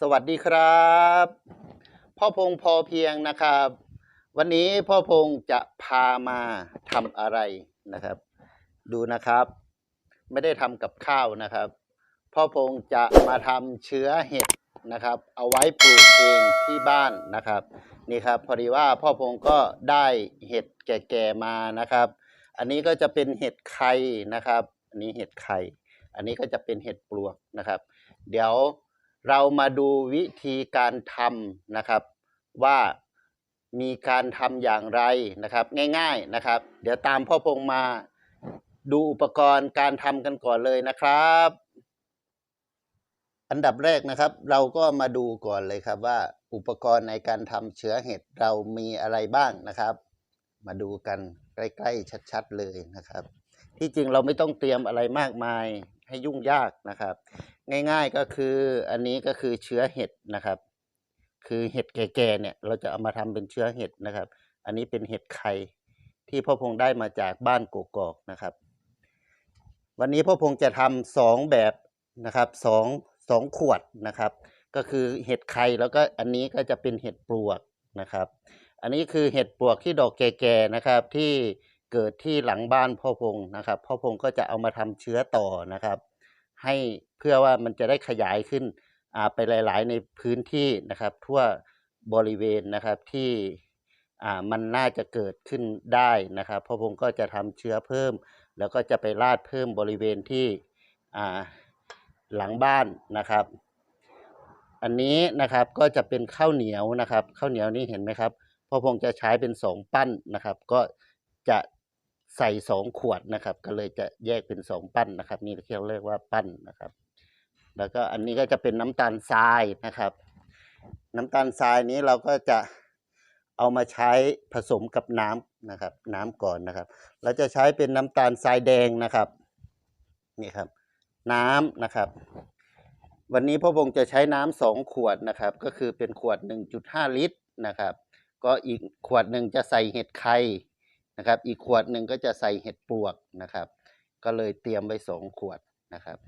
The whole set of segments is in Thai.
สวัสดีครับ พ่อพงษ์พอเพียงนะครับ วันนี้พ่อพงษ์จะพามาทำอะไรนะครับ ดูนะครับ ไม่ได้ทำกับข้าวนะครับ พ่อพงษ์จะมาทำเชื้อเห็ดนะครับ เอาไว้ปลูกเองที่บ้านนะครับ นี่ครับพอดีว่าพ่อพงษ์ก็ได้เห็ดแก่ๆมานะครับ อันนี้ก็จะเป็นเห็ดไข่นะครับ อันนี้เห็ดไข่อันนี้ก็จะเป็นเห็ดปลวกนะครับ เดี๋ยว เรามาดูวิธีการทำนะครับ ว่ามีการทำอย่างไรนะครับ ง่ายๆนะครับ เดี๋ยวตามพ่อพงมาดูอุปกรณ์การทำกันก่อนเลยนะครับ อันดับแรกนะครับ เราก็มาดูก่อนเลยครับว่าอุปกรณ์ในการทำเชื้อเห็ดเรามีอะไรบ้างนะครับ มาดูกันใกล้ๆชัด ๆ เลยนะครับ ที่จริงเราไม่ต้องเตรียมอะไรมากมายให้ยุ่งยากนะครับ ง่ายๆก็คืออันนี้ก็คือเชื้อเห็ดนะครับ คือเห็ดแก่ๆเนี่ย เราจะเอามาทำเป็นเชื้อเห็ดนะครับ อันนี้เป็นเห็ดไข่ที่พ่อพงษ์ได้มาจากบ้านกกอกนะครับ วันนี้พ่อพงษ์จะทำสองแบบนะครับสองสองขวดนะครับ ก็คือเห็ดไข่แล้วก็อันนี้ก็จะเป็นเห็ดปลวกนะครับ อันนี้คือเห็ดปลวกที่ดอกแก่ๆนะครับที่ เกิดที่หลังบ้านพ่อพงษ์นะครับพ่อพงษ์ก็จะเอามาทำเชื้อต่อนะครับ ให้เพื่อว่ามันจะได้ขยายขึ้นอ่าไปหลาย ๆ ในพื้นที่นะครับ ทั่วบริเวณนะครับที่อ่ามันน่าจะเกิดขึ้นได้นะครับพ่อพงษ์ก็จะทำเชื้อเพิ่ม แล้วก็จะไปราดเพิ่มบริเวณที่อ่าหลังบ้านนะครับ อันนี้นะครับก็จะเป็นข้าวเหนียวนะครับข้าวเหนียวนี่เห็นไหมครับพ่อพงษ์จะใช้เป็นสองปั้นนะครับ ก็จะ ใส่สองขวดนะครับ ก็เลยจะแยกเป็นสองปั้นนะครับ นี่ที่เราเรียกว่าปั้นนะครับ แล้วก็อันนี้ก็จะเป็นน้ำตาลทรายนะครับ น้ำตาลทรายนี้เราก็จะเอามาใช้ผสมกับน้ำนะครับ น้ำก่อนนะครับเราจะใช้เป็นน้ำตาลทรายแดงนะครับนี่ครับ น้ำนะครับ วันนี้พ่อพงษ์จะใช้น้ำสองขวดนะครับ ก็คือเป็นขวด 1.5 ลิตรนะครับ ก็อีกขวดหนึ่งจะใส่เห็ดไข่ นะครับ อีกขวดหนึ่งก็จะใส่เห็ดปลวกนะครับ ก็เลยเตรียมไว้สองขวดนะครับ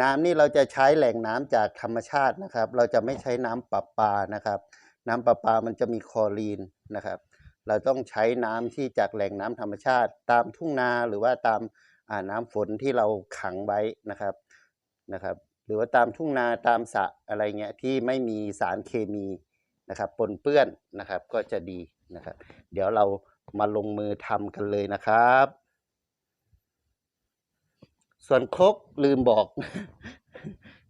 น้ำนี่เราจะใช้แหล่งน้ำจากธรรมชาตินะครับ เราจะไม่ใช้น้ำประปานะครับ น้ำประปามันจะมีคลอรีนนะครับ เราต้องใช้น้ำที่จากแหล่งน้ำธรรมชาติ ตามทุ่งนาหรือว่าตามน้ำฝนที่เราขังไว้นะครับนะครับ หรือว่าตามทุ่งนาตามสระอะไรเงี้ยที่ไม่มีสารเคมีนะครับปนเปื้อนนะครับก็จะดีนะครับ เดี๋ยวเรา มาลงมือทำกันเลยนะครับ ส่วนครกลืมบอก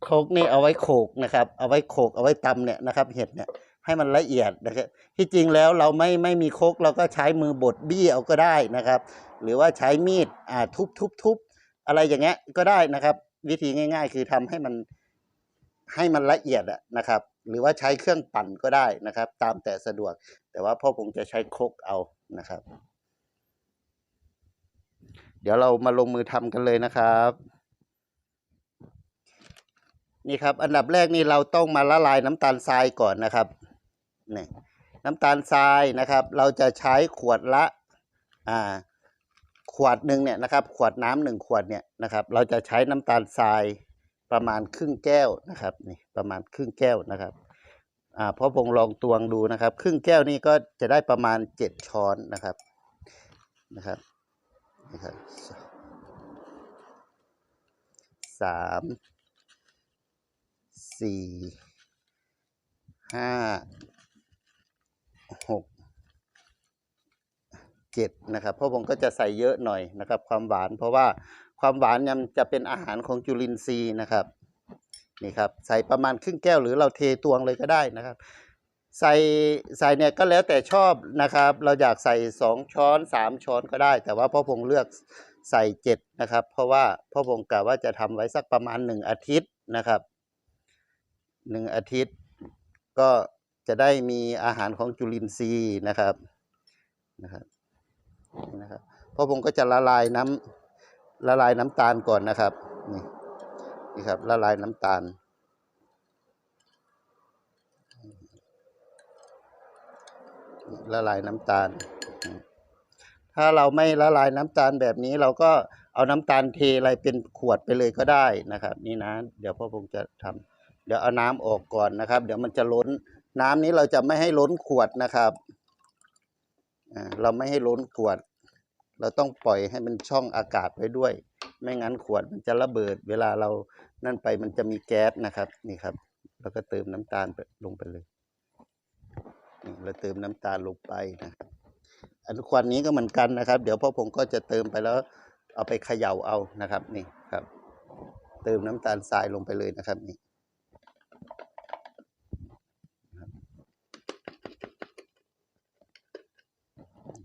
ครกนี่เอาไว้โขกนะครับ เอาไว้โขกเอาไว้ตำเนี่ยนะครับ เห็ดเนี่ยให้มันละเอียดนะครับที่จริงแล้วเราไม่ไม่มีครกเราก็ใช้มือบดบี้เอาก็ได้นะครับ หรือว่าใช้มีดอ่าทุบทุบทุบอะไรอย่างเงี้ยก็ได้นะครับ วิธีง่าย ๆ คือทำให้มันให้มันละเอียดอะนะครับ หรือว่าใช้เครื่องปั่นก็ได้นะครับ ตามแต่สะดวก แต่ว่าพ่อผมจะใช้ครกเอานะครับ เดี๋ยวเรามาลงมือทำกันเลยนะครับ นี่ครับ อันดับแรกนี่เราต้องมาละลายน้ำตาลทรายก่อนนะครับนี่น้ำตาลทรายนะครับ เราจะใช้ขวดละอ่าขวดหนึ่งเนี่ยนะครับ ขวดน้ำหนึ่งขวดเนี่ยนะครับ เราจะใช้น้ำตาลทราย ประมาณครึ่งแก้วนะครับนี่ประมาณครึ่งแก้วนะครับอ่าพ่อพงลองตวงดูนะครับ ครึ่งแก้วนี่ก็จะได้ประมาณเจ็ดช้อนนะครับนะครับนะครับสามสี่ห้าหกเจ็ดนะครับพ่อผมก็จะใส่เยอะหน่อยนะครับ ความหวานเพราะว่า ความหวานยังจะเป็นอาหารของจุลินทรีย์นะครับนี่ครับใส่ประมาณครึ่งแก้วหรือเราเทตวงเลยก็ได้นะครับ ใส่ใส่เนี่ยก็แล้วแต่ชอบนะครับ เราอยากใส่สองช้อนสามช้อนก็ได้ แต่ว่าพ่อพงเลือกใส่เจ็ดนะครับ เพราะว่าพ่อพงกะว่าจะทำไว้สักประมาณหนึ่งอาทิตย์นะครับหนึ่งอาทิตย์ ก็จะได้มีอาหารของจุลินทรีย์นะครับนะครับนี่นะครับพ่อพงก็จะละลายน้ำ ละลายน้ำตาลก่อนนะครับ นี่นี่ครับละลายน้ำตาล ละลายน้ำตาล ถ้าเราไม่ละลายน้ำตาลแบบนี้เราก็เอาน้ำตาลเทอะไรเป็นขวดไปเลยก็ได้นะครับ นี่นะ เดี๋ยวพ่อพงจะทำเดี๋ยวเอาน้ำออกก่อนนะครับ เดี๋ยวมันจะล้น น้ำนี้เราจะไม่ให้ล้นขวดนะครับเราไม่ให้ล้นขวด เราต้องปล่อยให้มันช่องอากาศไว้ด้วย ไม่งั้นขวดมันจะระเบิด เวลาเรานั่นไปมันจะมีแก๊สนะครับนี่ครับ แล้วก็เติมน้ำตาลลงไปเลยนี่เราเติมน้ำตาลลงไปนะครับอันควันนี้ก็เหมือนกันนะครับ เดี๋ยวพ่อผมก็จะเติมไปแล้ว เอาไปเขย่าเอานะครับนี่ครับ เติมน้ำตาลทรายลงไปเลยนะครับนี่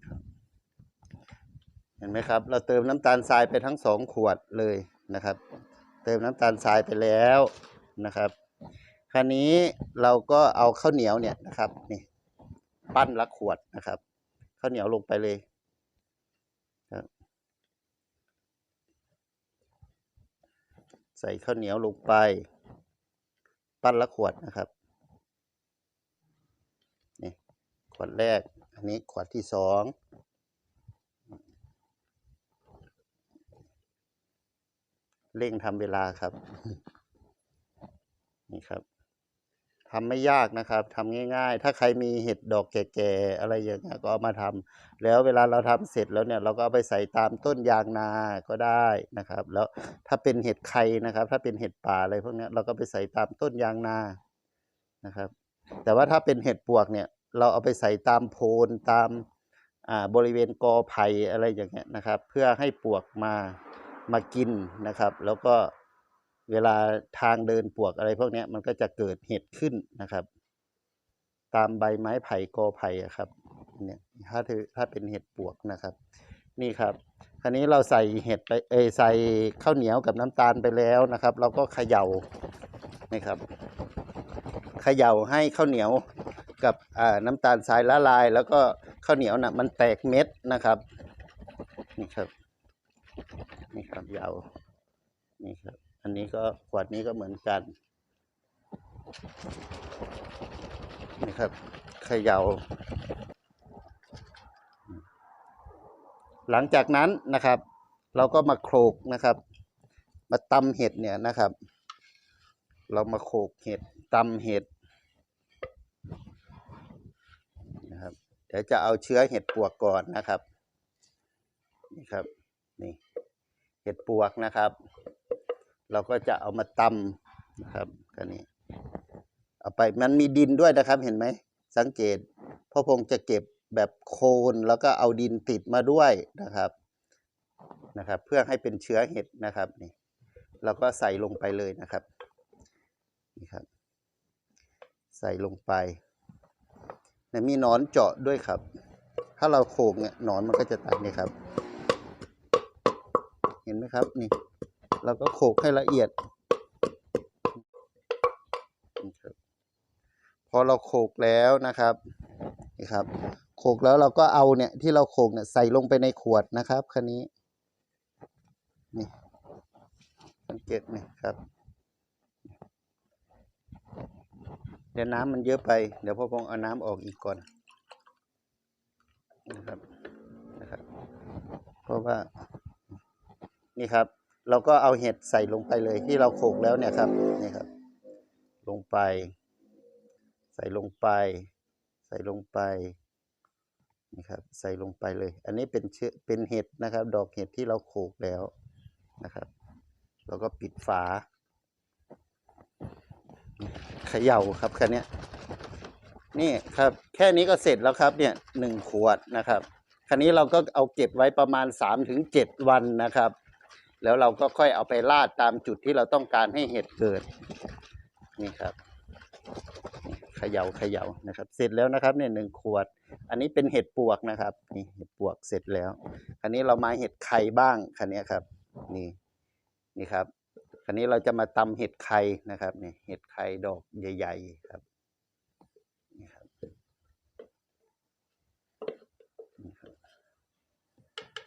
ครับเห็นไหมครับ เราเติมน้ำตาลทรายไปทั้งสองขวดเลยนะครับ เติมน้ำตาลทรายไปแล้วนะครับ คราวนี้เราก็เอาข้าวเหนียวเนี่ยนะครับนี่ปั้นละขวดนะครับข้าวเหนียวลงไปเลยครับใส่ข้าวเหนียวลงไป ปั้นละขวดนะครับนี่ขวดแรก อันนี้ขวดที่สอง เร่งทำเวลาครับ นี่ครับทำไม่ยากนะครับทำง่าย ๆ ถ้าใครมีเห็ดดอกแก่ๆอะไรอย่างเงี้ยก็เอามาทำแล้วเวลาเราทำเสร็จแล้วเนี่ย เราก็เอาไปใส่ตามต้นยางนาก็ได้นะครับ แล้วถ้าเป็นเห็ดไข่นะครับ ถ้าเป็นเห็ดป่าอะไรพวกนี้เราก็ไปใส่ตามต้นยางนานะครับ แต่ว่าถ้าเป็นเห็ดปวกเนี่ย เราเอาไปใส่ตามโพนตามบริเวณกอไผ่อะไรอย่างเงี้ยนะครับ เพื่อให้ปวกมา มากินนะครับ แล้วก็เวลาทางเดินปวกอะไรพวกนี้มันก็จะเกิดเห็ดขึ้นนะครับ ตามใบไม้ไผ่กอไผ่ครับเนี่ยถ้าถือถ้าเป็นเห็ดปวกนะครับ นี่ครับคราวนี้เราใส่เห็ดไปเอใส่ข้าวเหนียวกับน้ำตาลไปแล้วนะครับ เราก็เขย่านี่ครับเขย่าให้ข้าวเหนียวกับน้ำตาลทรายละลาย แล้วก็ข้าวเหนียวน่ะมันแตกเม็ดนะครับนี่ครับ นี่ครับยาวนี่ครับ อันนี้ก็ขวดนี้ก็เหมือนกันนี่ครับเขย่าหลังจากนั้นนะครับ เราก็มาโขลกนะครับ มาตำเห็ดเนี่ยนะครับ เรามาโขลกเห็ดตำเห็ดนะครับ เดี๋ยวจะเอาเชื้อเห็ดปวกก่อนนะครับนี่ครับนี่ เห็ดปวกนะครับ เราก็จะเอามาตำนะครับกันนี้ เอาไปมันมีดินด้วยนะครับเห็นไหมสังเกตพ่อพงจะเก็บแบบโคนแล้วก็เอาดินติดมาด้วยนะครับนะครับ เพื่อให้เป็นเชื้อเห็ดนะครับนี่เราก็ใส่ลงไปเลยนะครับนี่ครับ ใส่ลงไปเนี่ยมีหนอนเจาะด้วยครับ ถ้าเราโขกเนี่ยหนอนมันก็จะตัดนี่ครับ เห็นไหมครับนี่ เราก็โขกให้ละเอียดพอเราโขกแล้วนะครับนี่ครับ โขกแล้วเราก็เอาเนี่ยที่เราโขกเนี่ยใส่ลงไปในขวดนะครับคันนี้นี่สังเกตนี่ครับเดี๋ยวน้ำมันเยอะไป เดี๋ยวพ่อพงเอาน้ำออกอีกก่อนนะครับนะครับ เพราะว่า นี่ครับ เราก็เอาเห็ดใส่ลงไปเลยที่เราโขลกแล้วเนี่ยครับนี่ครับ ลงไป ใส่ลงไป ใส่ลงไปนี่ครับใส่ลงไปเลย อันนี้เป็นเชื้อเป็นเห็ดนะครับ ดอกเห็ดที่เราโขลกแล้วนะครับเราก็ปิดฝาเขย่าครับค่เนี้นี่ครับ แค่นี้ก็เสร็จแล้วครับเนี่ยหนึ่งขวดนะครับคราวนี้เราก็เอาเก็บไว้ประมาณสามถึงเจ็ดวันนะครับ แล้วเราก็ค่อยเอาไปราดตามจุดที่เราต้องการให้เห็ดเกิด นี่ครับเขย่าเขย่านะครับ เสร็จแล้วนะครับเนี่ยหนึ่งขวด อันนี้เป็นเห็ดปวกนะครับนี่เห็ดปวกเสร็จแล้วคราวนี้เรามาเห็ดไข่บ้างคันนี้ครับ นี่นี่ครับคราวนี้เราจะมาตำเห็ดไข่นะครับนี่เห็ดไข่ดอกใหญ่ ๆ ครับนี่ครับ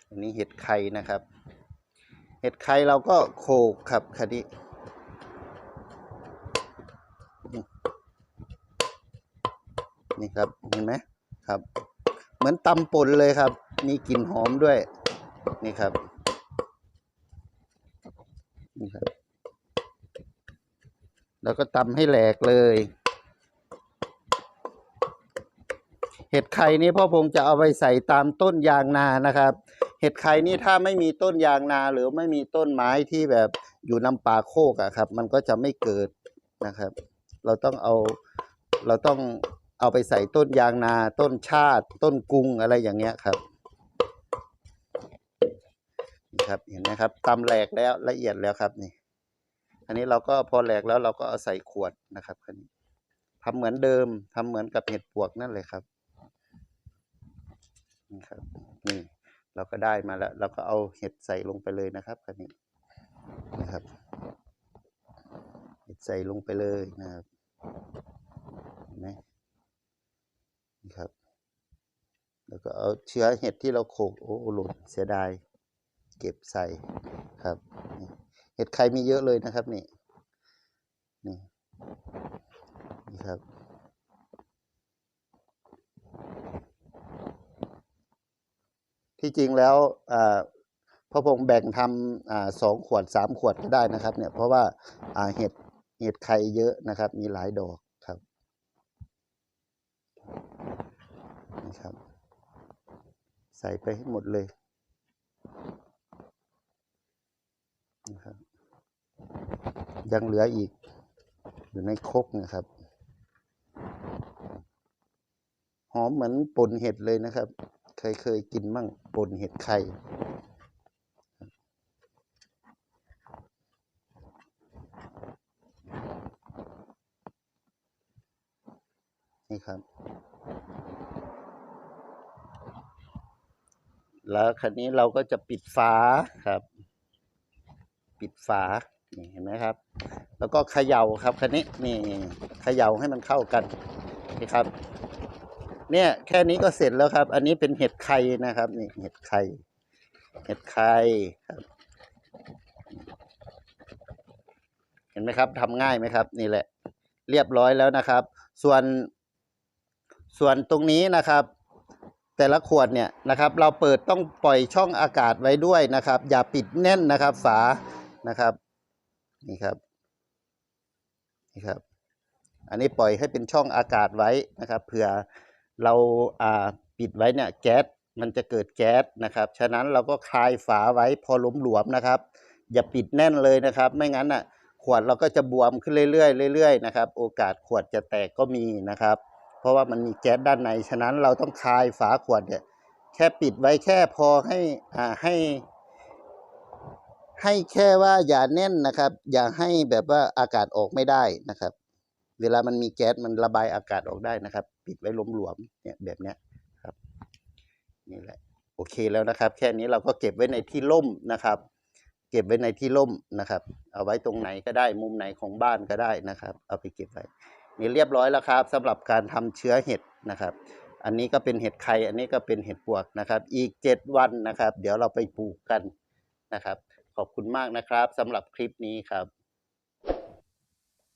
อันนี้เห็ดไข่นะครับ เห็ดไข่เราก็โขลกครับคันนี้นี่นี่ครับเห็นไหมครับ เหมือนตำป่นเลยครับ มีกลิ่นหอมด้วย นี่ครับนี่ครับ แล้วก็ตำให้แหลกเลย เห็ดไข่นี้พ่อพงจะเอาไปใส่ตามต้นยางนานะครับ เห็ดไข่นี่ถ้าไม่มีต้นยางนาหรือไม่มีต้นไม้ที่แบบอยู่นำป่าโคกอะครับ มันก็จะไม่เกิดนะครับ เราต้องเอาเราต้องเอาไปใส่ต้นยางนา ต้นชาติ ต้นกุ้งอะไรอย่างเงี้ยครับนี่ครับเห็นไหมครับตำแหลกแล้วละเอียดแล้วครับนี่ อันนี้เราก็พอแหลกแล้วเราก็เอาใส่ขวดนะครับคันนี้ทำเหมือนเดิมทำเหมือนกับเห็ดปวกนั่นเลยครับนี่ครับนี่ เราก็ได้มาแล้ว เราก็เอาเห็ดใส่ลงไปเลยนะครับคันนี้นะครับ เห็ดใส่ลงไปเลยนะครับเห็นไหมครับ แล้วก็เอาเชื้อเห็ดที่เราโขกโอ้หล่นเสียดาย เก็บใส่ครับ เห็ดไข่มีเยอะเลยนะครับนี่นี่นี่ครับ ที่จริงแล้วอ่าพระพงษ์แบ่งทำอสองขวดสามขวดก็ได้นะครับ เนี่ยเพราะว่าเห็ดเห็ดไข่เยอะนะครับ มีหลายดอกครับนี่ครับ ใส่ไปให้หมดเลยนะครับยังเหลืออีกอยู่ในครกนะครับ หอมเหมือนป่นเห็ดเลยนะครับ เคยเคยกินมั่งปนเห็ดไข่นี่ครับ แล้วคันนี้เราก็จะปิดฝาครับ ปิดฝานี่เห็นไหมครับ แล้วก็เขย่าครับคันนี้นี่เขย่าให้มันเข้ากันนี่ครับ เนี่ยแค่นี้ก็เสร็จแล้วครับ อันนี้เป็นเห็ดไข่นะครับนี่เห็ดไข่เห็ดไข่ครับ เห็นไหมครับทำง่ายไหมครับ นี่แหละ เรียบร้อยแล้วนะครับ ส่วนส่วนตรงนี้นะครับ แต่ละขวดเนี่ยนะครับ เราเปิดต้องปล่อยช่องอากาศไว้ด้วยนะครับ อย่าปิดแน่นนะครับ ฝานะครับ นี่ครับ นี่ครับ อันนี้ปล่อยให้เป็นช่องอากาศไว้นะครับเผื่อ เราอ่าปิดไว้เนี่ยแก๊สมันจะเกิดแก๊สนะครับ ฉะนั้นเราก็คลายฝาไว้พอหลวมนะครับ อย่าปิดแน่นเลยนะครับ ไม่งั้นอะขวดเราก็จะบวมขึ้นเรื่อยๆเรื่อยๆนะครับ โอกาสขวดจะแตกก็มีนะครับ เพราะว่ามันมีแก๊สด้านใน ฉะนั้นเราต้องคลายฝาขวดเนี่ยแค่ปิดไว้แค่พอให้อ่าให้ ให้แค่ว่าอย่าแน่นนะครับ อย่าให้แบบว่าอากาศออกไม่ได้นะครับ เวลามันมีแก๊สมันระบายอากาศออกได้นะครับ ปิดไว้หลวมๆเนี่ยแบบเนี้ยครับนี่แหละโอเคแล้วนะครับ แค่นี้เราก็เก็บไว้ในที่ร่มนะครับ เก็บไว้ในที่ร่มนะครับ เอาไว้ตรงไหนก็ได้มุมไหนของบ้านก็ได้นะครับ เอาไปเก็บไว้นี่เรียบร้อยแล้วครับสำหรับการทำเชื้อเห็ดนะครับ อันนี้ก็เป็นเห็ดไข่อันนี้ก็เป็นเห็ดปวกนะครับ อีกเจ็ดวันนะครับ เดี๋ยวเราไปปลูกกันนะครับ ขอบคุณมากนะครับสำหรับคลิปนี้ครับ